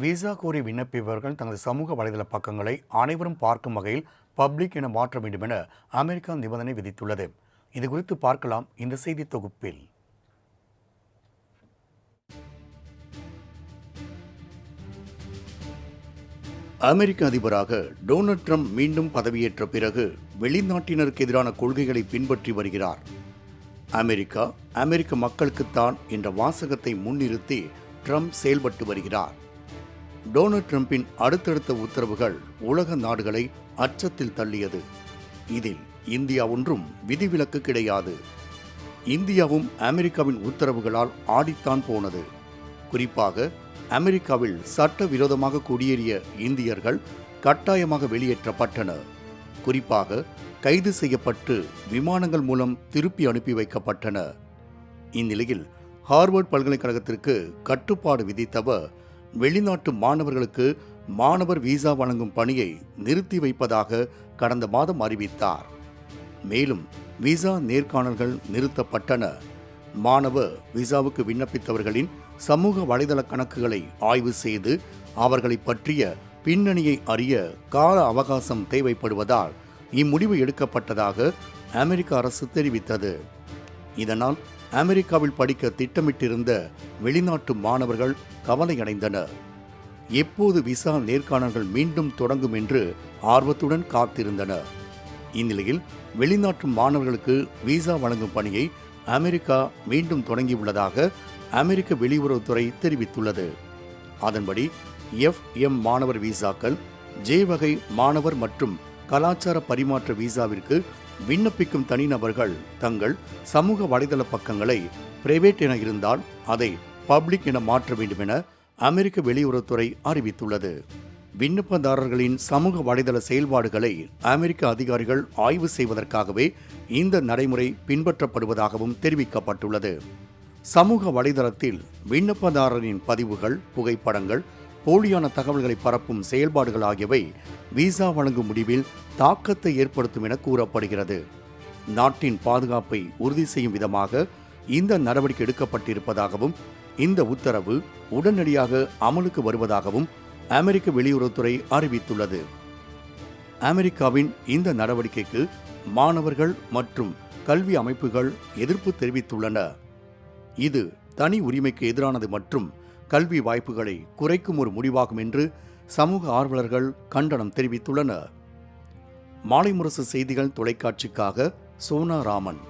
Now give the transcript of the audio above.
Visa கோரி விண்ணப்பிப்பவர்கள் தனது சமூக வலைதள பக்கங்களை அனைவரும் பார்க்கும் வகையில் பப்ளிக் என மாற்ற வேண்டும் என அமெரிக்கா நிபந்தனை விதித்துள்ளது. இது குறித்து பார்க்கலாம் இந்த செய்தி தொகுப்பில். அமெரிக்க அதிபராக டொனால்ட் ட்ரம்ப் மீண்டும் பதவியேற்ற பிறகு வெளிநாட்டினருக்கு எதிரான கொள்கைகளை பின்பற்றி வருகிறார். அமெரிக்கா அமெரிக்க மக்களுக்குத்தான் என்ற வாசகத்தை முன்னிறுத்தி ட்ரம்ப் செயல்பட்டு வருகிறார். டொனால்ட் ட்ரம்பின் அடுத்தடுத்த உத்தரவுகள் உலக நாடுகளை அச்சத்தில் தள்ளியது. இதில் இந்தியா ஒன்றும் விதிவிலக்கு கிடையாது. இந்தியாவும் அமெரிக்காவின் உத்தரவுகளால் ஆடித்தான் போனது. குறிப்பாக அமெரிக்காவில் சட்டவிரோதமாக குடியேறிய இந்தியர்கள் கட்டாயமாக வெளியேற்றப்பட்டனர் குறிப்பாக கைது செய்யப்பட்டு விமானங்கள் மூலம் திருப்பி அனுப்பி வைக்கப்பட்டன. இந்நிலையில் ஹார்வர்ட் பல்கலைக்கழகத்திற்கு கட்டுப்பாடு விதித்தவர் வெளிநாட்டு மாணவர்களுக்கு மாணவர் விசா வழங்கும் பணியை நிறுத்தி வைப்பதாக கடந்த மாதம் அறிவித்தார். மேலும் விசா நேர்காணல்கள் நிறுத்தப்பட்டன. மாணவ விசாவுக்கு விண்ணப்பித்தவர்களின் சமூக வலைதள கணக்குகளை ஆய்வு செய்து அவர்களை பற்றிய பின்னணியை அறிய கால அவகாசம் தேவைப்படுவதால் இம்முடிவு எடுக்கப்பட்டதாக அமெரிக்க அரசு தெரிவித்தது. இதனால் அமெரிக்காவில் படிக்க திட்டமிட்டிருந்த வெளிநாட்டு மாணவர்கள் கவலையடைந்தனர். எப்போது விசா நேர்காணல்கள் மீண்டும் தொடங்கும் என்று ஆர்வத்துடன் காத்திருந்தனர். இந்நிலையில் வெளிநாட்டு மாணவர்களுக்கு விசா வழங்கும் பணியை அமெரிக்கா மீண்டும் தொடங்கியுள்ளதாக அமெரிக்க வெளியுறவுத்துறை தெரிவித்துள்ளது. அதன்படி எஃப் எம் மாணவர் விசாக்கள் ஜே வகை மாணவர் மற்றும் கலாச்சார பரிமாற்ற விசாவிற்கு விண்ணப்பிக்கும் தனிநபர்கள் தங்கள் சமூக வலைதள பக்கங்களை பிரைவேட் என இருந்தால் அதை பப்ளிக் என மாற்ற வேண்டும் என அமெரிக்க வெளியுறவுத்துறை அறிவித்துள்ளது. விண்ணப்பதாரர்களின் சமூக வலைதள செயல்பாடுகளை அமெரிக்க அதிகாரிகள் ஆய்வு செய்வதற்காகவே இந்த நடைமுறை பின்பற்றப்படுவதாகவும் தெரிவிக்கப்பட்டுள்ளது. சமூக வலைதளத்தில் விண்ணப்பதாரரின் பதிவுகள் புகைப்படங்கள் போலியான தகவல்களை பரப்பும் செயல்பாடுகள் ஆகியவை விசா வழங்கும் முடிவில் தாக்கத்தை ஏற்படுத்தும் என கூறப்படுகிறது. நாட்டின் பாதுகாப்பை உறுதி செய்யும் விதமாக இந்த நடவடிக்கை எடுக்கப்பட்டிருப்பதாகவும் இந்த உத்தரவு உடனடியாக அமலுக்கு வருவதாகவும் அமெரிக்க வெளியுறவுத்துறை அறிவித்துள்ளது. அமெரிக்காவின் இந்த நடவடிக்கைக்கு மாணவர்கள் மற்றும் கல்வி அமைப்புகள் எதிர்ப்பு தெரிவித்துள்ளன. இது தனி உரிமைக்கு எதிரானது மற்றும் கல்வி வாய்ப்புகளை குறைக்கும் ஒரு முடிவாகும் என்று சமூக ஆர்வலர்கள் கண்டனம் தெரிவித்துள்ளனர். மாலை முரசு செய்திகள் தொலைக்காட்சிக்காக சோனா ராமன்